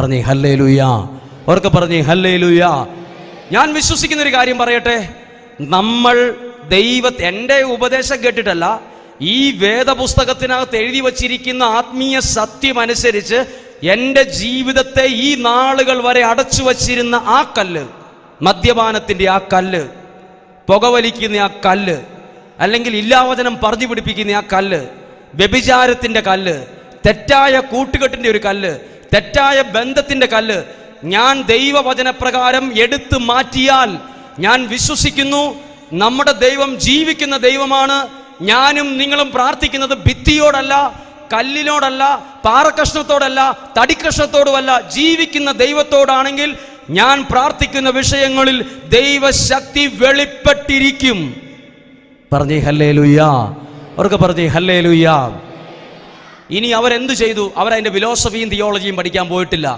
പറഞ്ഞേ ഹല്ലേ ലുയാ അവർക്ക് പറഞ്ഞേ ഹല്ലേ ലുയാ ഞാൻ വിശ്വസിക്കുന്ന ഒരു കാര്യം പറയട്ടെ. നമ്മൾ ദൈവത്തെ എന്റെ ഉപദേശം കേട്ടിട്ടല്ല ഈ വേദപുസ്തകത്തിനകത്ത് എഴുതി വച്ചിരിക്കുന്ന ആത്മീയ സത്യം അനുസരിച്ച് എന്റെ ജീവിതത്തെ ഈ നാളുകൾ വരെ അടച്ചു വച്ചിരുന്ന ആ കല്ല് മദ്യപാനത്തിന്റെ ആ കല്ല് പുകവലിക്കുന്ന ആ കല്ല് അല്ലെങ്കിൽ ഇല്ലാവചനം പറഞ്ഞു പിടിപ്പിക്കുന്ന ആ കല്ല് വ്യഭിചാരത്തിന്റെ കല്ല് തെറ്റായ കൂട്ടുകെട്ടിന്റെ ഒരു കല്ല് തെറ്റായ ബന്ധത്തിന്റെ കല്ല്. ഞാൻ ദൈവവചനപ്രകാരം എടുത്തു മാറ്റിയാൽ ഞാൻ വിശ്വസിക്കുന്നു നമ്മുടെ ദൈവം ജീവിക്കുന്ന ദൈവമാണ് ഞാനും നിങ്ങളും പ്രാർത്ഥിക്കുന്നത് ഭിത്തിയോടല്ല കല്ലിനോടല്ല പാറക്കഷ്ണത്തോടല്ല തടിക്കഷ്ണത്തോടുമല്ല ജീവിക്കുന്ന ദൈവത്തോടാണെങ്കിൽ ഞാൻ പ്രാർത്ഥിക്കുന്ന വിഷയങ്ങളിൽ ദൈവശക്തി വെളിപ്പെട്ടിരിക്കും. പറഞ്ഞേ ഹല്ലേ ലുയാ അവർക്ക് പറഞ്ഞേ ഹല്ലേ ലുയ്യാ ഇനി അവരെന്ത് ചെയ്തു? അവരതിന്റെ ഫിലോസഫിയും തിയോളജിയും പഠിക്കാൻ പോയിട്ടില്ല.